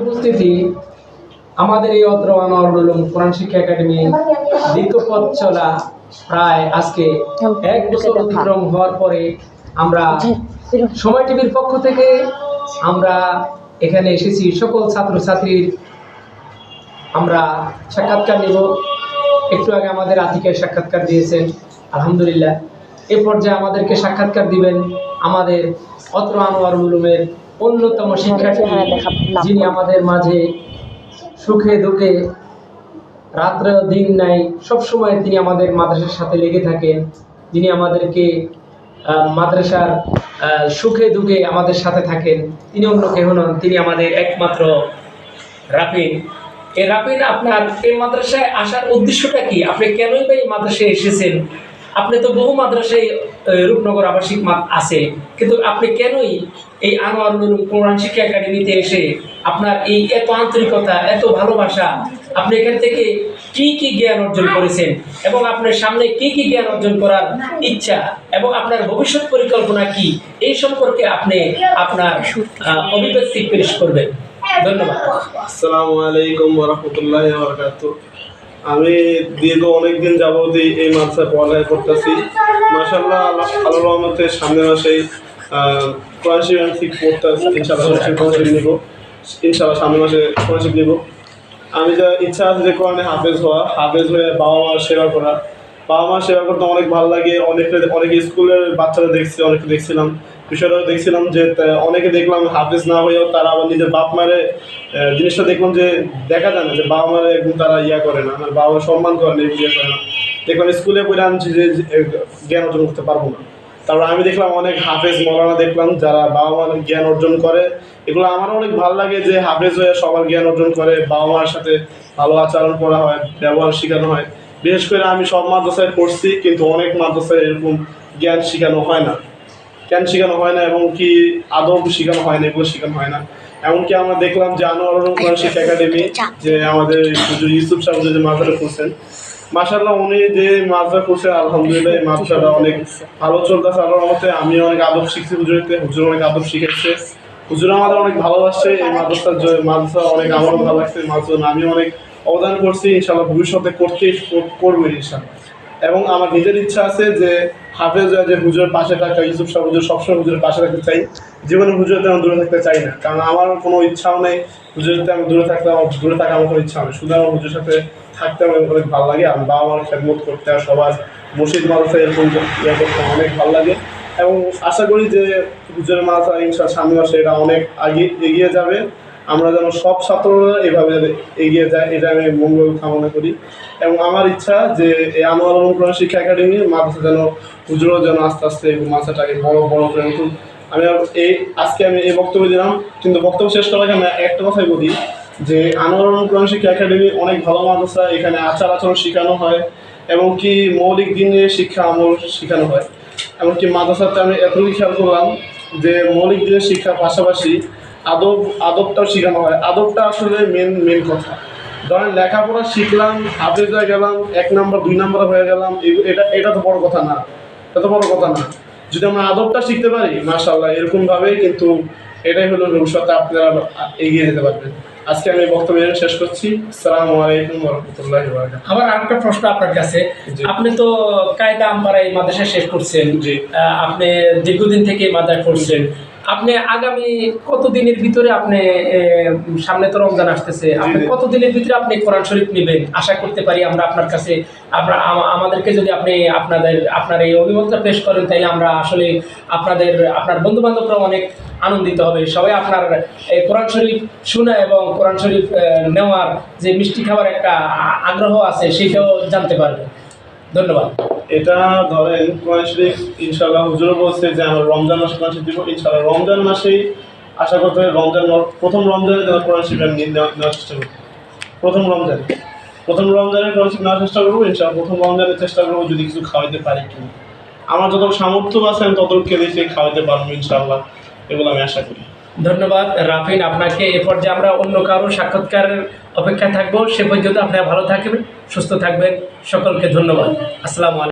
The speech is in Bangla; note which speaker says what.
Speaker 1: উপস্থিতি, আমাদের এই অত্র আনোয়ারুল উলুম কোরআন শিক্ষা একাডেমি দীর্ঘ পথ চলা প্রায় আজকে এক বছর অতিক্রম হওয়ার পরে আমরা সময় টিভির পক্ষ থেকে আমরা এখানে এসেছি। সকল ছাত্রছাত্রীর আমরা সাক্ষাৎকার নিব। একটু আগে আমাদের আতিকের সাক্ষাৎকার দিয়েছেন। আলহামদুলিল্লাহ। এ পর্যায়ে আমাদেরকে সাক্ষাৎকার দিবেন আমাদের অত্র আনোয়ারুল উলুমের অন্যতম শিক্ষার্থী যিনি আমাদের মাঝে সুখে দুঃখে রাত্রে দিন নাই সবসময় তিনি আমাদের মাদ্রাসার সাথে লেগে থাকেন। যিনি আমাদেরকে মাদ্রাসার সুখে দুঃখে আমাদের সাথে থাকেন। তিনি অন্য কেহ নন তিনি আমাদের একমাত্র রাফিন। এই রাফিন আপনার এই মাদ্রাসায় আসার উদ্দেশ্যটা কি? আপনি কেনই বা এই মাদ্রাসায় এসেছেন? আপনি তো বহু মাদ্রাসায় রূপনগর আবাসিক আছে, কিন্তু আপনি কেনই এই আনোয়ারুল উলুম কোরআন শিক্ষা একাডেমিতে এসে আপনার এই এত আন্তরিকতা, এত ভালোবাসা, আপনি এখান থেকে কি কি জ্ঞান অর্জন করেছেন? এবং আপনার সামনে কি কি জ্ঞান অর্জন করার ইচ্ছা? এবং আপনার ভবিষ্যৎ পরিকল্পনা কি? এই সম্পর্কে আপনি আপনার অভিব্যক্তি পেশ করবেন। ধন্যবাদ।
Speaker 2: আসসালামু আলাইকুম ওরহমতুল্লাহ বরকাত আমি দীর্ঘ অনেকদিন যাবত এই মাদ্রাসায় পড়ালেখা করতেছি। মাসাল্লাহ আল্লাহ আল্লাহ রহমতে সামনে মাসেই কোরআন শরীফ ঠিক পড়তে ইনশাআল্লাহ কোরআন শরীফ নিব। ইনশাআল্লাহ সামনে মাসে কোরআন শরীফ নিব। আমি যা ইচ্ছা আছে যে কোরআনে হাফেজ হওয়া, হাফেজ হয়ে বাবা মার সেবা করা। বাবা মার সেবা করতে অনেক ভালো লাগে অনেক অনেক স্কুলের বাচ্চারা দেখছি অনেকে দেখছিলাম। বিষয়টাও দেখছিলাম যে অনেকে দেখলাম হাফেজ না হয়েও তারা আবার নিজের বাপ মারে জিনিসটা দেখলাম যে দেখা যায় না যে বাবা মারে একদম তারা ইয়া করে না মানে বাবা সম্মান করে না ইয়ে করে না। দেখলাম স্কুলে পড়ে আনছি যে, জ্ঞান অর্জন করতে পারব না। তারপর আমি দেখলাম অনেক হাফেজ মৌলানা দেখলাম যারা বাবা মার জ্ঞান অর্জন করে। এগুলো আমার অনেক ভালো লাগে যে হাফেজ হয়ে সবার জ্ঞান অর্জন করে বাবা মার সাথে ভালো আচরণ করা হয় ব্যবহার শেখানো হয়। বিশেষ করে আমি সব মাদ্রাসায় পড়ছি কিন্তু অনেক মাদ্রাসায় এরকম জ্ঞান শেখানো হয় না। জ্ঞান শেখানো হয় না এবং কি আদব শেখানো হয় না এগুলো শেখানো হয় না। এমনকি আমরা দেখলাম যে আনোয়ার কোরআন একাডেমি যে আমাদের হুজুর ইউসুফ সাহেব যে মাদ্রাসা করছেন মাসাল্লাহ উনি যে করছেন আলহামদুলিল্লাহ এই অনেক ভালো চলতেছে। আল্লাহর মতে আমি অনেক আদব শিখছি হুজুরতে হুজুর অনেক আদব শিখেছে। হুজুর আমাদের অনেক ভালোবাসছে এই মাদ্রাসার মাদ্রাসা অনেক আমারও ভালো লাগছে মাদ্রাসা আমি অনেক অবদান করছি। ইনশাল্লাহ ভবিষ্যতে করতে করব ইনশাল্লাহ এবং আমার নিজের ইচ্ছা আছে যে হাফেজ যে হুজুরের পাশে থাকা ইউসুফ সাহেব হুজুর সবসময় হুজুরের পাশে থাকতে চাই। জীবনে হুজুরের তেমন দূরে থাকতে চাই না, কারণ আমার কোনো ইচ্ছাও নেই হুজুরের তেমন দূরে থাকতে, আমার দূরে থাকা আমার কোনো ইচ্ছা নেই শুধু আমার হুজুরের সাথে থাকতে আমার অনেক ভালো লাগে আমি বাবা মার খেদমত করতে আর সবার মসজিদ মাদ্রাসা এরকম ইয়ে করতে অনেক ভালো লাগে। এবং আশা করি যে হুজুরের মাদ্রাসা ইনশাল সামনে মাসে এটা অনেক আগে এগিয়ে যাবে। আমরা যেন সব ছাত্ররা এভাবে এগিয়ে যায়, এটা আমি মঙ্গল কামনা করি। এবং আমার ইচ্ছা যে এই আনোয়ার অনুপ্রাণ শিক্ষা একাডেমি মাদ্রাসা যেন, হুজুরও যেন আস্তে আস্তে মাদ্রাসাটাকে বড় বড় করে নতুন আমি এই, আজকে আমি এই বক্তব্য দিলাম, কিন্তু বক্তব্য শেষ করার আগে আমি একটা কথাই বলি যে আনোয়ার অনুপ্রাণ শিক্ষা একাডেমি অনেক ভালো মাদ্রাসা, এখানে আচার আচরণ শেখানো হয় এবং কি মৌলিক দিনে শিক্ষা আমল শেখানো হয়। এমনকি মাদ্রাসাতে আমি এতটুকু খেয়াল করলাম যে মৌলিক দিনের শিক্ষার পাশাপাশি আদব আদবটাও শেখানো হয়। আদবটা আসলে মেন মেন কথা। ধরেন লেখাপড়া শিখলাম হাফেজ হয়ে গেলাম এক নাম্বার দুই নাম্বার হয়ে গেলাম এটা এটা তো বড় কথা না। এত বড় কথা না। যদি আমরা আদবটা শিখতে পারি মাশাল্লাহ এরকমভাবে কিন্তু এটাই হলো ভবিষ্যতে আপনারা এগিয়ে যেতে পারবেন। আজকে আমি বক্তব্য শেষ করছি। সালাম আলাইকুম রহমতুল্লাহ
Speaker 1: আমার আরেকটা প্রশ্ন আপনার কাছে। আপনি তো কায়দা আমপাড়া এই মাদ্রাসা শেষ করছেন। আহ, আপনি দীর্ঘদিন থেকে এই মাদ্রাসা করছেন আপনি আগামী কতদিনের ভিতরে আপনি সামনে তো রমজান আসতেছে আপনি কতদিনের ভিতরে আপনি কোরআন শরীফ নেবেন? আশা করতে পারি আমরা আপনার কাছে আমরা আমাদেরকে যদি আপনি আপনাদের আপনার এই অভিমতটা পেশ করেন তাহলে আমরা আসলে আপনাদের আপনার বন্ধু বান্ধবরাও অনেক আনন্দিত হবে। সবাই আপনার এই কোরআন শরীফ শোনা এবং কোরআন শরীফ নেওয়ার যে মিষ্টি খাবার একটা আগ্রহ আছে সেটাও জানতে পারবে। ধন্যবাদ।
Speaker 2: এটা ধরেন কোরআন শরীফ ইনশাআল্লাহ হুজুর বলছে যে আমরা রমজান মাসে কোরআন শরীফ দিব। ইনশাআল্লাহ রমজান মাসেই আশা করতে রমজান প্রথম রমজানে যেন কোরআন শরীফ আমি নেওয়ার চেষ্টা করব প্রথম রমজানে। প্রথম রমজানে কোরআন শরীফ নেওয়ার চেষ্টা করব, ইনশাআল্লাহ প্রথম রমজানের চেষ্টা করব যদি কিছু খাওয়াইতে পারি কিনা। আমার যত সামর্থ্য আছে আমি ততটুকু দেখে খাওয়াইতে পারব ইনশাআল্লাহ, এগুলো আমি আশা করি।
Speaker 1: ধন্যবাদ। রাফিন, আপনাকে এ পর্যায়ে আমরা অন্য কারও সাক্ষাৎকারের অপেক্ষায় থাকব। সে পর্যন্ত আপনারা ভালো থাকবেন, সুস্থ থাকবেন। সকলকে ধন্যবাদ। আসসালামু আলাইকুম।